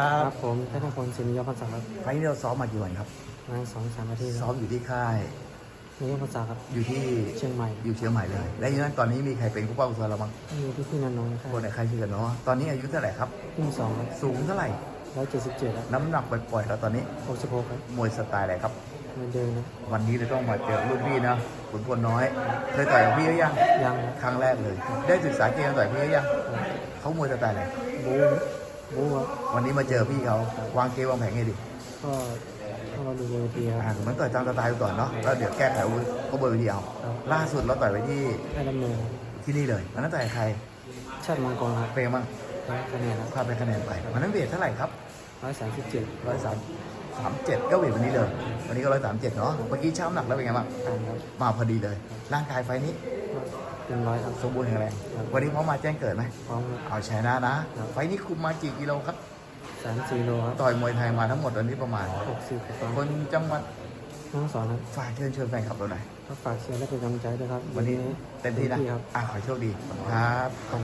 ครับผมเพชรพลศิริยพันธ์ศักดิ์ครับไฟล์นี้เราซ้อมมากี่วันครับงานสองสามนาทีคซ้อรับมอยู่ที่ค่ายนิยพันธ์ศักดิ์ครับ อยู่ที่เชียงใหม่ อยู่เชียงใหม่เลย และยังนั้นตอนนี้มีใครเป็นผู้ป้องกันเราบ้างมีพี่พี่ๆน้องๆครัคนไหนใครชื่อกันเนาะตอนนี้อายุเท่าไหร่ครับขึ้นสองครับสูงเท่าไหร่ร้อยเจ็ดสิบเจ็ดครับน้ำหนักปล่อยๆแล้วตอนนี้หกสิบหกครับ มวยสไตล์อะไรครับเหมือนเดิมนะ วันนี้เราต้องมาเจอรุ่นพี่นะขุนพลน้อย เคยต่อยกับพี่หรือยัง ยัง ครับครั้งแรกเลย ได้ศึกษาเกมต่อยพี่หรือยังเขามวยสไตล์อะไรบู บูครับ วันนี้มาเจอพี่เขาวางเกมวางแผนไงดีก็ต้องเราดูเวทีคอ่ารับเหมือนต่อยตามสไตล์ไปก่อนเนาะแล้วเดี๋ยวแก้ไขอาวุธก็เบอร์วิธีเอาครับ ล่าสุดเราต่อยไปที่ให้ดำเนินที่นี่เลยวันนั้นต่อยกับใครชาติมังกรครับเป็นไงบ้างได้คะแนนครับพาไปคะแนนไปวันนั้นเวทเท่าไหร่ครับร้อยสามสิบเจ็ดร้อยสามสามเจ็ดก็เวทวันนี้เลย วันนี้ก็ร้อยสามเจ็ดเนาะเมื่อกี้ช้ำหนักแล้วเป็นไงบ้างผ่านครับ มาพอดีเลย ร่างกายไฟนี้ก็ เป็นร้อยครับสมบูรณ์แข็งแรงครับวันนี้พร้อมมาแจ้งเกิดไหมพร้อมครับ เอาชนะนะ ครับ ไฟนี้คุมมากี่กิโลครับ สามสี่โลครับต่อยมวยไทยมาทั้งหมดตอนนี้ประมาณ หกสิบกว่าคนจังหวัดน้องสอนครับฝากเชิญชวนแฟนคลับเราหน่อย ก็ฝากเชียร์และเป็นกำลังใจด้วยครับวันนี้เต็มที่นะ ครับ อะขอให้โชคดีขอบคุณครับ